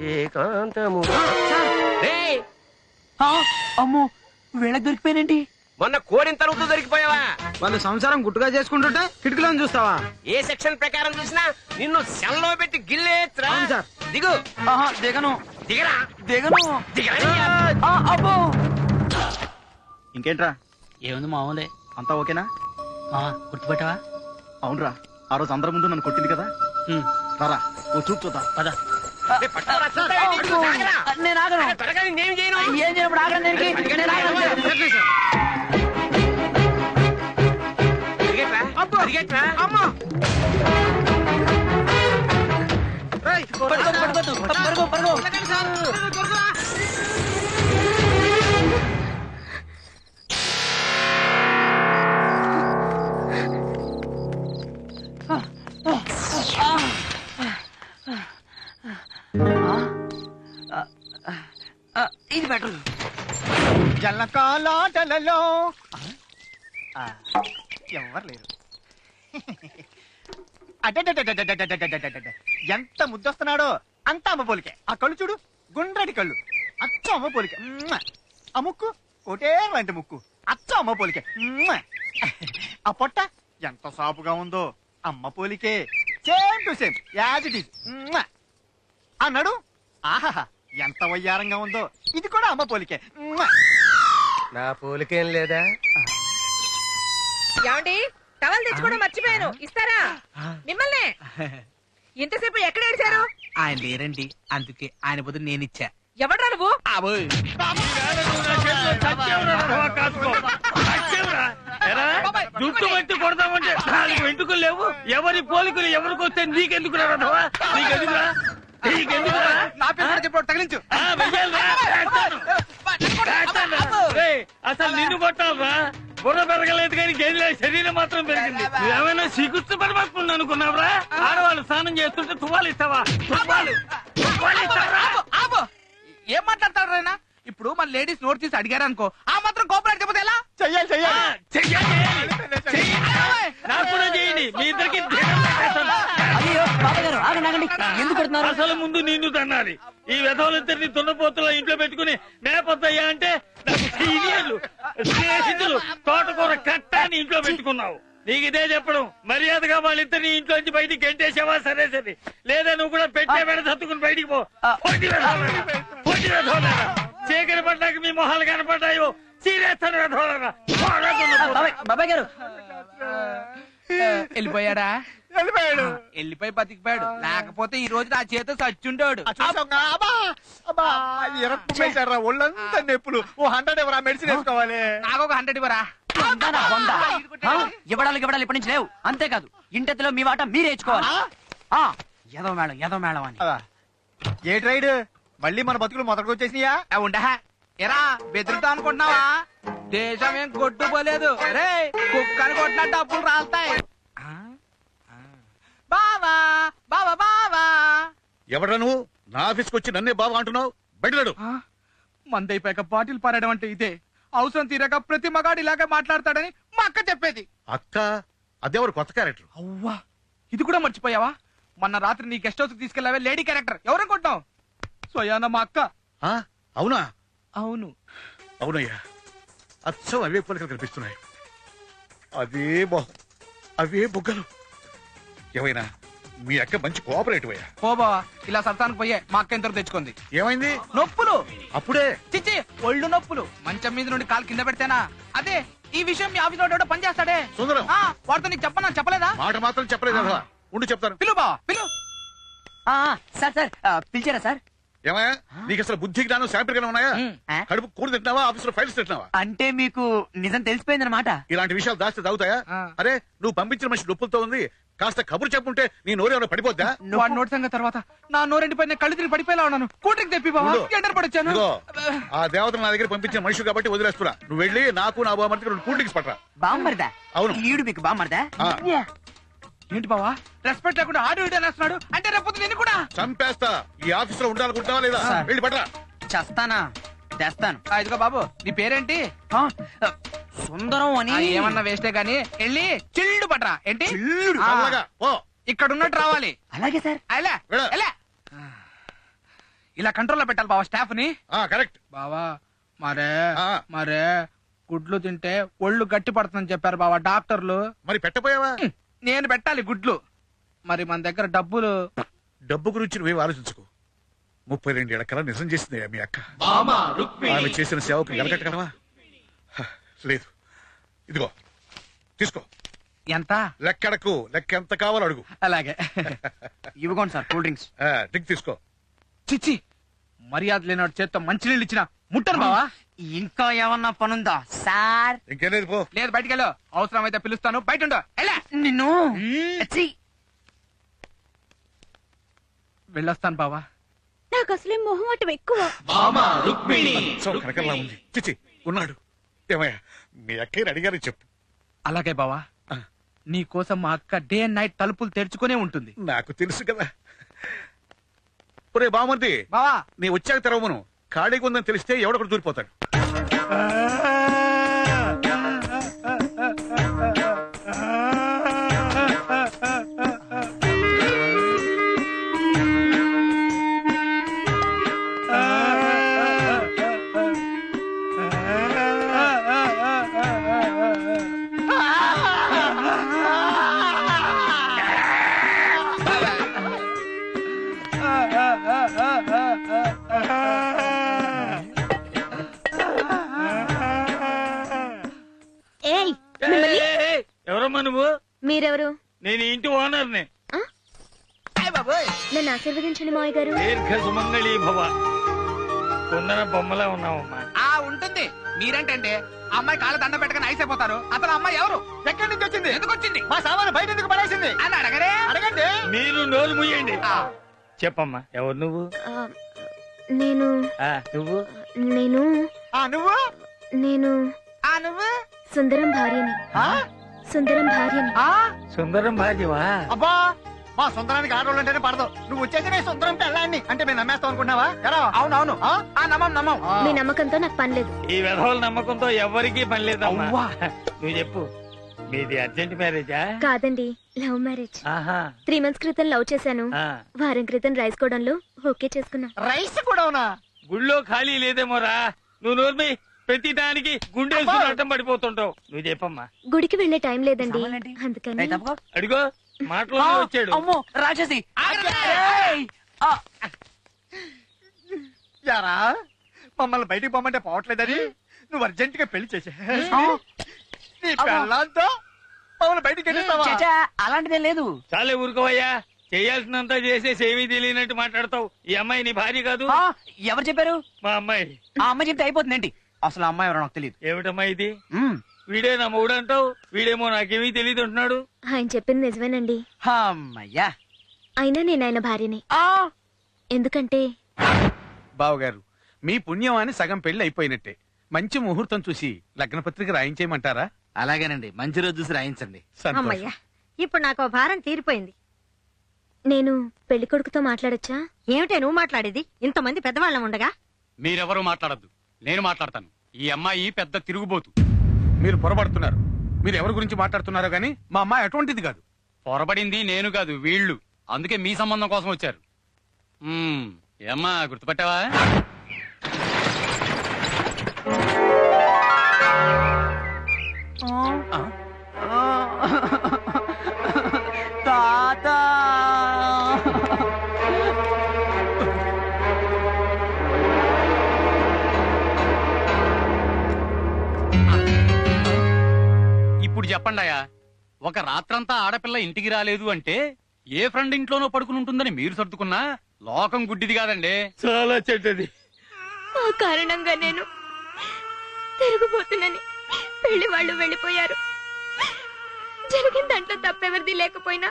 ఏకాంతము. రేయ్, ఆ, అమ్మో వీళ్ళకి దొరికిపోయానండి మొన్న కోడిన తలుపుతో దొరికిపోయావా? వాళ్ళు సంసారం గుట్టుగా చేసుకుంటుంటే కిటికీలో చూస్తావా? ఏ సెక్షన్ ప్రకారం చూసినా నిన్ను సెల్లో పెట్టి గిల్లేత్రా అవును సార్. దిగు. ఆహా దిగను. దిగరా. దిగను. దిగరా ఆ, అబ్బో! ఇంకేంట్రా? ఏముంది మామూలే. అంతా ఓకేనా? ఆ, గుర్తుపట్టావా? అవునరా. ఆ రోజు అందరి ముందు నన్ను కొట్టింది కదా? ఉమ్, రారా ఓ చూపు చూద్దాం. పద. నేను ఆగను. త్వరగా నేనేం చేయను? ఏం చేయను ఆగను నేను అమ్మా! పడుకో పడుకో పడుకో పడుకో పడుకో. ఎవరు లేరు ఎంత ముద్దొస్తున్నాడో అంత అమ్మ పోలికే ఆ కళ్ళు చూడు గుండ్రటి కళ్ళు అచ్చ అమ్మ పోలిక ఆ ముక్కు ఒకటే లాంటి ముక్కు అచ్చ అమ్మ పోలికే ఆ పొట్ట ఎంత సాపుగా ఉందో అమ్మ పోలికే same to same as it is అన్నాడు ఆహా ఎంత వయ్యారంగా ఉందో ఇది కూడా అమ్మ పోలికే నా పోలికేం లేదా ఏమండి? టవల్ తెచ్చుకోవడం మర్చిపోయాను. ఇస్తారా? మిమ్మల్ని. ఇంతసేపు ఎక్కడ ఏడిచారు? ఆయన లేరండి. అందుకే ఆయన బదులు నేను ఇచ్చా. ఎవడ్రా నువ్వు? దుట్టు బట్టి కొడదామంటే నాలుగు వెంట్రుకలు లేవు. ఎవరి పోలికలు ఎవరికి వస్తే నీకెందుకు రావా నీకెందుకురా? నీకెందుకురా? నా పేరు చెప్పాడు తగిలించు. అసలు నిన్ను కొట్టాలరా? బుర్ర పెరగలేదు కానీ గేదెల శరీరం మాత్రం పెరిగింది. నువ్వేమైనా సిగుస్తు పరమాత్మ అనుకున్నావురా? ఆడవాళ్ళు స్నానం చేస్తుంటే తువ్వాలు ఇస్తావా? ఏం మాట్లాడతాడు రైనా ఇప్పుడు మన లేడీస్ నోట్ తీసి అడిగారు అనుకో ఆ మాత్రం కోపరేట్ చెప్పదు ఎలా? చెయ్యాలి చెయ్యాలి. నాకు కూడా చేయండి మీ ఇద్దరికి అసలు ముందు నిన్ను తన్నాలి. ఈ విధవులిద్దరిని తున్నపోతుల ఇంట్లో పెట్టుకుని మేపొద్దయ్యా అంటే నాకు సీనియర్లు స్నేహితులు తోటకూర కట్టాన్ని ఇంట్లో పెట్టుకున్నావు. నీకు ఇదే చెప్పడం. మర్యాదగా వాళ్ళిద్దరిని ఇంట్లో నుంచి బయటికి గెంటేసావా? సరే సరే. లేదా నువ్వు కూడా పెట్టే వెడ సత్తుకుని బయటికి పో. చీకటి పడ్డాక మీ మొహాలు కనపడ్డాయో? చీరేస్తాను బాబాయ్ గారు. వెళ్ళిపోయాడా? వెళ్ళిపోయాడు. వెళ్ళిపోయి బతికిపోయాడు. లేకపోతే ఈ రోజు నా చేత ఎరక్కుపోయేశారా ఒళ్ళంతా నొప్పులు. ఓ హండ్రెడ్ ఎవరా మెడిసిన్ వేసుకోవాలి? నాకు ఒక హండ్రెడ్ ఇవ్వరా? ఇవ్వడాలు ఇవ్వడాలు ఇప్పటి నుంచి లేవు. అంతేకాదు ఇంటెత్తులో మీ వాట మీరే ఇచ్చుకోవాలి ఆ, ఏదో మేళం ఏదో మేళం అని. ఏ ట్రైడ్ మళ్ళీ మన బతుకులు మొదటికి వచ్చేసినాయా? ఆ, ఉండా. ఎరా బెదిరితో అనుకుంటున్నావా? దేశం ఏం కొట్టుకోలేదు. రే కుక్కని కొట్టిన డబ్బులు రాస్తాయి. బావా బావా బావా. ఎవడ్రా నువ్వు? నా ఆఫీస్కి వచ్చి నన్నే బాబా అంటున్నావు? బయటడు ఆ? మందైపోయాక బాటిల్ పారడం అంటే ఇదే. అవసరం తీరాక ప్రతి మగాడు ఇలాగే మాట్లాడతాడని మా అక్క చెప్పేది. అక్క? అదేవరు కొత్త క్యారెక్టర్? అవ్వా ఇది కూడా మర్చిపోయావా? మొన్న రాత్రి నీ గెస్ట్ హౌస్ తీసుకెళ్ళావే లేడీ క్యారెక్టర్. ఎవరనుకుంటావు స్వయాన మా అక్క. ఆ? అవునా? అవును. అవునయ్యా. అచ్చం అవే పోలికలు కనిపిస్తున్నాయి. అదే మొహం అవే బుగ్గలు. ఏమైనా? మీ అక్క మంచి కోఆపరేటివ్ అయ్యా. పో బావా ఇలా సరసానికి పోయే మా అక్క ఇంతకు తెచ్చుకుంది? ఏమైంది? నొప్పులు. అప్పుడే? చిచ్చి ఒళ్ళు నొప్పులు. మంచం మీద నుండి కాలు కింద పెడితేనా? అదే ఈ విషయం మీ ఆఫీస్లో పని చేస్తాడే సుందరం. ఆ, వాడితో నీకు చెప్పనా? చెప్పలేదా? మాట మాత్రం చెప్పలేదు ఉండి చెప్తాను. పిలు బావా పిలు. ఆ, సార్ సార్ ఆ, పిలిచారా సార్? ఏమయ్యా? నీకు అసలు బుద్ధి జ్ఞానం శాంపిల్ గానే ఉన్నాయా? కడుపు కూడి తింటున్నావా? ఆఫీస్లో ఫైల్స్ తింటున్నావా? అంటే మీకు నిజం తెలిసిపోయిందన్నమాట. ఇలాంటి విషయాలు దాస్తే తాగుతాయా. అరే నువ్వు పంపించిన మనిషి నొప్పులతో ఉంది. కాస్త కబురు చెప్పుంటే నీ నోరు ఏమైనా పడిపోద్దా? వాడి నోటి సంగతి తర్వాత. నా నోరెండి పైన కళ్ళు తిరిగి పడిపోయేలా ఉన్నాను. కూటికి తెప్పి. ఎంటర్ పడొచ్చాను. ఆ. దేవతను నా దగ్గర పంపించిన మనిషి కాబట్టి వదిలేస్తున్నా. నువ్వు వెళ్ళి నాకు నా బామర్తికి రెండు కూల్ డ్రింక్స్ పట్టరా. బామ్మర్దా అవును. ఈడు మీకు బామ్మర్దా. ఏంటి బావా? రెస్పెక్ట్ లేకుండా ఆడు ఇడు అనేస్తున్నాడు అంటే రేపు నేను కూడా. చంపేస్తా. ఈ ఆఫీస్లో ఉండాలనుకుంటున్నావా లేదా? సార్. వెళ్ళి పట్టరా. చస్తానా? తెస్తాను. ఆ, ఇదిగో బాబు నీ పేరేంటి? ఆ, ఆ, సుందరం అని. ఏమన్నా వేస్టే గానీ వెళ్ళి చిల్లు పట్రా ఏంటి? చిల్లుడు ఆ. చల్లగా ఓ ఇక్కడ ఉన్నట్టు రావాలి. అలాగే సార్. అలా. వెళ్ళు. ఎలా ఇలా కంట్రోల్లో పెట్టాలి బావా స్టాఫ్ని ఆ కరెక్ట్ బావా మరే ఆ. మరే గుడ్లు తింటే ఒళ్ళు గట్టి పడుతుందని చెప్పారు బావా డాక్టర్లు. మరి పెట్టపోయావా? నేను పెట్టాలి గుడ్లు. మరి మన దగ్గర డబ్బులు డబ్బు గురించి నువ్వేం ఆలోచించుకో. ముప్పై రెండు ఏళ్ళ నిజం చేసింది మీ అక్క. ఆమె చేసిన సేవకు వెనకట్టగలవా హ, లేదు. ఇదిగో తీసుకో. ఎంత? లెక్కడకు లెక్క ఎంత కావాలో అడుగు. అలాగే. ఇవ్వకోండి సార్ కూల్ డ్రింక్స్. డ్రింక్ తీసుకో. చిచ్చి మర్యాద లేనాడు చేత్తో మంచినీళ్ళు ఇచ్చిన ముట్టను బావా. ఇంకా ఏమన్నా పనుందా? సార్. ఇంకేం లేదు పో. లేదు బయటికి వెళ్ళు. అవసరం అయితే పిలుస్తాను. బయట ఉండు. వెళ్ళే. నిన్ను? ఛీ! వెళ్ళొస్తాను బావా. నాకు అసలే మొహమాటం ఎక్కువ. సో కనకల్లా ఉంది. చిచి ఉన్నాడు. ఏమయ్యా మీ అక్కయ్యని అడిగారని చెప్పు. అలాగే బావా. ఆ. నీ కోసం మా అక్క డే అండ్ నైట్ తలుపులు తెరుచుకునే ఉంటుంది. నాకు తెలుసు కదా. ఒరే బామంది బావా. నీ వచ్చాక తెరవమను. ఖాళీగా ఉందని తెలిస్తే ఎవడొకడు దూరిపోతాడు. ఆశీర్వదించండి మావయ్య గారు. దీర్ఘ సుమంగళి భవ. కొందన బొమ్మలా ఉన్నావమ్మా. ఆ ఉంటుంది. మీరేంటండి ఆ అమ్మాయి కాళ్ళ దండ పెట్టగానే ఐస్ అయిపోతారు. అసలు అమ్మాయి ఎవరు? ఎక్కడి నుంచి వచ్చింది? ఎందుకు వచ్చింది మా సామాను బయట ఎందుకు పడేసింది? అని అడగరే. అడగండి. మీరు నోరు ముయ్యండి ఆ, చెప్పమ్మా ఎవరు నువ్వు? ఆ, నేను. ఆ నువ్వు? నేను. ఆ నువ్వు? నేను. ఆ నువ్వు? సుందరం భార్యని. ఆ? సుందరం భార్యని. ఆ, సుందరం భార్యవా? అబ్బా మా సుందరానికి ఆడవాళ్ళు అంటేనే పడదు. నువ్వు వచ్చేసి నేను సుందరం పెళ్ళాన్ని. అంటే మేము నమ్మేస్తాం అనుకున్నావా ఎలా అవునవును. ఆ? ఆ నమ్మం నమ్మం. మీ నమ్మకంతో నాకు పని లేదు. ఈ విధవుల నమ్మకంతో ఎవరికీ పని అవ్వా. నువ్వు చెప్పు. మీది అర్జెంట్ మ్యారేజా? కాదండి లవ్ మ్యారేజ్. ఆహా. త్రీ మంత్స్ క్రితం లవ్ చేశాను. ఆ. వారం క్రితం రైస్ కోవడంలో ఓకే చేసుకున్నా. రైస్ కూడా గుళ్ళో ఖాళీ లేదేమోరా నువ్వు నోర్మి ప్రతి దానికి గుండెలు అడ్డం పడిపోతుంటావు. నువ్వు చెప్పమ్మా. గుడికి వెళ్ళే టైం లేదండి? అందుకని. అడిగో. మాటలో ఆ, వచ్చాడు. అమ్మో రాక్షసి. ఏయ్! ఆ, యారా మమ్మల్ని బయటికి పొమ్మంటే పోవట్లేదని నువ్వు అర్జెంట్గా పెళ్ళి చేసే. ఆ, నీ పెళ్ళాంతో మమ్మల్ని బయటికి వెళ్ళిస్తావా? చచ్చా, అలాంటిదేం లేదు. చాలే ఊరుకోవయ్యా. చేయాల్సినంత చేసేసి ఏమీ తెలియనట్టు మాట్లాడతావు. ఈ అమ్మాయి నీ భార్య కాదు. ఆ, ఎవరు చెప్పారు? మా అమ్మాయి. ఆ అమ్మాయి చెప్తే అయిపోతుంది ఏంటి అసలు ఆ అమ్మాయి ఎవరో నాకు తెలియదు. ఏమిటమ్మా ఇది? వీడే నా మూడు అంటావు వీడేమో నాకేమీ తెలియదు అంటున్నాడు ఆయన చెప్పింది నిజమేనండి. అమ్మయ్యా అయినా నేను ఆయన భార్యని. ఆ, ఎందుకంటే? బావగారు మీ పుణ్యం అని సగం పెళ్ళి అయిపోయినట్టే. మంచి ముహూర్తం చూసి లగ్న పత్రిక రాయించేయమంటారా? అలాగేనండి. మంచి రోజు చూసి రాయించండి. అమ్మయ్యా ఇప్పుడు నాకు భారం తీరిపోయింది. నేను పెళ్ళి కొడుకుతో మాట్లాడొచ్చా? ఏమిటే నువ్వు మాట్లాడేది? ఇంతమంది పెద్దవాళ్ళం ఉండగా? మీరెవరూ మాట్లాడద్దు. నేను మాట్లాడతాను. ఈ అమ్మాయి పెద్ద తిరుగుబోతు. మీరు పొరపడుతున్నారు మీరు ఎవరి గురించి మాట్లాడుతున్నారో గానీ మా అమ్మాయి అటువంటిది కాదు. పొరబడింది నేను కాదు వీళ్ళు. అందుకే మీ సంబంధం కోసం వచ్చారు. మ్మ్, ఏమ్మా గుర్తుపట్టావా? ఒక రాత్రంతా ఆడపిల్ల ఇంటికి రాలేదు అంటే ఏ ఫ్రెండ్ ఇంట్లోనో పడుకుని ఉంటుందని మీరు సర్దుకున్నా లోకం గుడ్డిది కాదండి. చాలా చెడ్డది. ఆ కారణంగా నేను తిరుగుబోతున్నాని పెళ్ళి వాళ్ళు వెళ్ళిపోయారు. జరిగిన దాంట్లో తప్పెవరిది లేకపోయినా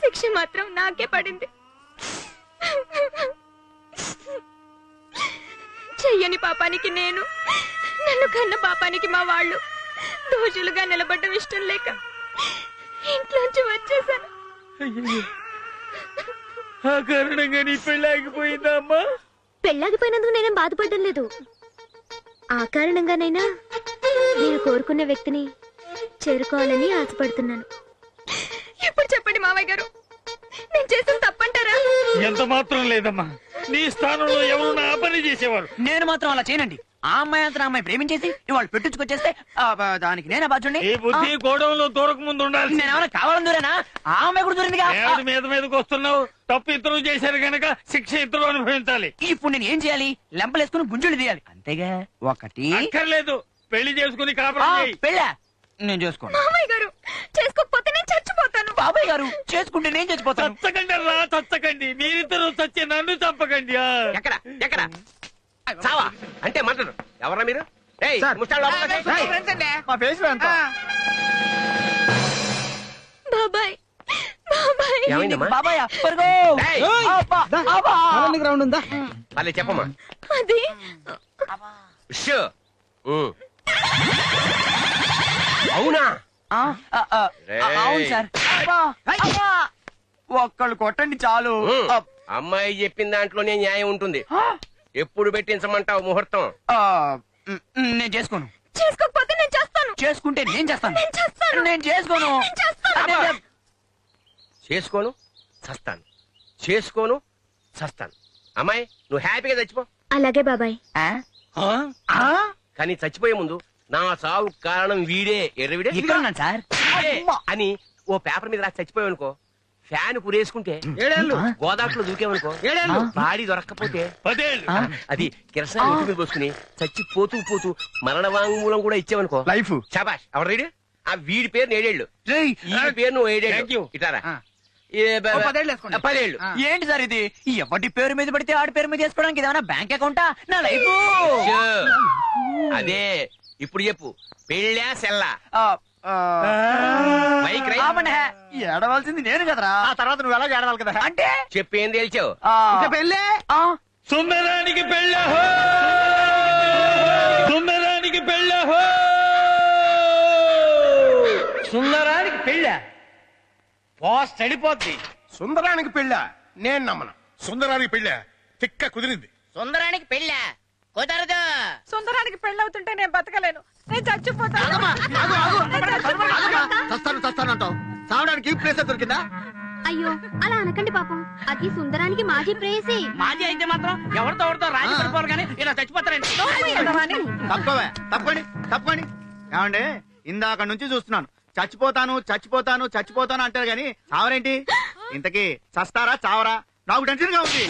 శిక్ష మాత్రం నాకే పడింది. చెయ్యని పాపానికి నేను నన్ను కన్న పాపానికి మా వాళ్ళు దోషులుగా నిలబడ్డం ఇష్టం లేక ఇంట్లోంచి వచ్చేసాను. ఆ కారణంగా నీ ఆగిపోయిందా అమ్మా? పెళ్ళాగిపోయినందుకు నేనేం బాధపడడం లేదు. ఆ కారణంగానైనా నేను కోరుకున్న వ్యక్తిని చేరుకోవాలని ఆశపడుతున్నాను. ఇప్పుడు చెప్పండి మావయ్య గారు. నేను చేసిన తప్పంటారా? ఎంత మాత్రం లేదమ్మా. నీ స్థానంలో ఎవరు నా పని చేసేవారు? నేను మాత్రం అలా చేయనండి. ఆ అమ్మాయి అంతా నా అమ్మాయి ప్రేమించేసి ఇవాళ పెట్టించుకొచ్చేస్తే ఆ, దానికి నేనే బాధ్యుండి ఈ బుద్ధి గోడౌన్లో దూరక ముందు ఉండాలి. నేను ఏమైనా కావాలని దూరేనా? ఆ అమ్మాయి కూడా దూరిందిగా? ఏమిటి మీద మీదకి వస్తున్నావు? తప్పు ఇద్దరు చేశారు గనక శిక్ష ఇద్దరు అనుభవించాలి. ఇప్పుడు నేను ఏం చేయాలి? లెంపలేసుకుని గుంజులు తీయాలి. అంతేగా? ఒకటి. అక్కర్లేదు. పెళ్ళి చేసుకుని ఆ, కాపురం చేయి. పెళ్ళా? నేను చేసుకోను. మామయ్య గారు చేసుకోకపోతే నేను చచ్చిపోతాను. బాబాయ్ గారు చేసుకుంటే నేను చచ్చిపోతాను. చచ్చకండి రా చచ్చకండి. మీరిద్దరు చచ్చి నన్ను చంపకండి. ఆ. ఎక్కడ? ఎక్కడ? చావా? అంటే మంటలు ఎవరా మీరు? ఏయ్, ముష్టాలు లోపలికి వచ్చేయ్. మా ఫ్రెండ్స్ అండి. మా ఫేస్లో ఎంత? బాబాయ్. బాబాయ్. ఏమైందమ్మా? బాబాయ్? పరుగో ఏయ్. అబ్బా, అబ్బా. గ్రౌండ్ ఉందా? మళ్ళీ చెప్పమ్మా. అది. అవునా? రేయ్. ఒక్కళ్ళు కొట్టండి చాలు. అమ్మాయి చెప్పిన దాంట్లోనే న్యాయం ఉంటుంది. ఆ, ఎప్పుడు పెట్టించమంటావు ముహూర్తం ఆ, మ్, మ్, నేను చేసుకోను చేసుకోకపోతే నేను చేస్తాను చేసుకుంటే నేను చేస్తాను నేను చేస్తాను. నేను చేసుకోను నేను చేస్తాను. చేసుకోను చస్తాను చేసుకోను చస్తాను అమ్మాయి నువ్వు హ్యాపీగా చచ్చిపో అలాగే బాబాయ్ ఆ? ఆ? ఆ? కానీ చచ్చిపోయే ముందు నా సావు కారణం వీడే ఎర్రవిడే ఇక్కడ ఉన్నాను సార్ వీడే అమ్మా. అని ఓ పేపర్ మీద రాసి చచ్చిపోయావు అనుకో ఫ్యాన్ కురేసుకుంటే ఏడేళ్ళు? గోదాట్లో దూకేమనుకో. ఏడేళ్ళు? బాడీ దొరక్కపోతే. పదేళ్ళు. ఆ? అది కిరసన ఇంటి మీద పోసుకుని చచ్చి పోతూ పోతూ మరణ వాంగ్మూలం కూడా ఇచ్చావనుకో. లైఫ్. శాబాష్ ఎవరు రీడు? ఆ వీడి పేరు ఏడేళ్ళు ఈ పేరు నువ్వు ఏడేళ్ళు. ఇటారా పదేళ్ళు. ఏంటి సార్ ఇది? ఎవరి పేరు మీద పడితే ఆడి పేరు మీద చేసుకోవడానికి ఏమైనా బ్యాంక్ అకౌంటా? నా లైఫ్. అదే ఇప్పుడు చెప్పు. పెళ్ళా సెల్లా? బైక్ రై ఏడవలసింది నేను కదరా. ఆ తర్వాత నువ్వు ఎలా ఏడవాలి కదా? అంటే? చెప్పు ఏం తేల్చావు ఇంకా పెళ్ళే? ఆ, సుందరానికి పెళ్ళహో సుందరానికి పెళ్ళహో సుందరానికి పెళ్ళ? పోస్ట్ అడిపోద్ది సుందరానికి పెళ్ళా? నేను నమ్మను. సుందరానికి పెళ్ళ? తిక్క కుదిరింది. సుందరానికి పెళ్ళా? కుదరదు సుందరానికి పెళ్ళవుతుంటే నేను బతకలేను. నేను చచ్చిపోతాను. చస్తాను చస్తాను అంటావు. చావడానికి ప్లేస్ దొరికిందా? అయ్యో అలా అనకండి పాపం. అది సుందరానికి మాజీ ప్రేయసి. మాజీ అయితే మాత్రం ఎవరితో ఎవరితో రాజీ పడిపోవాలి కానీ ఇలా చచ్చిపోతారండి తప్పవే తప్పండి తప్పండి ఏమండి ఇందాక నుంచి చూస్తున్నాను. చచ్చిపోతాను చచ్చిపోతాను చచ్చిపోతాను అంటారు గాని చావరేంటి? ఇంతకీ చస్తారా చావరా? నాకు టెన్షన్గా ఉంది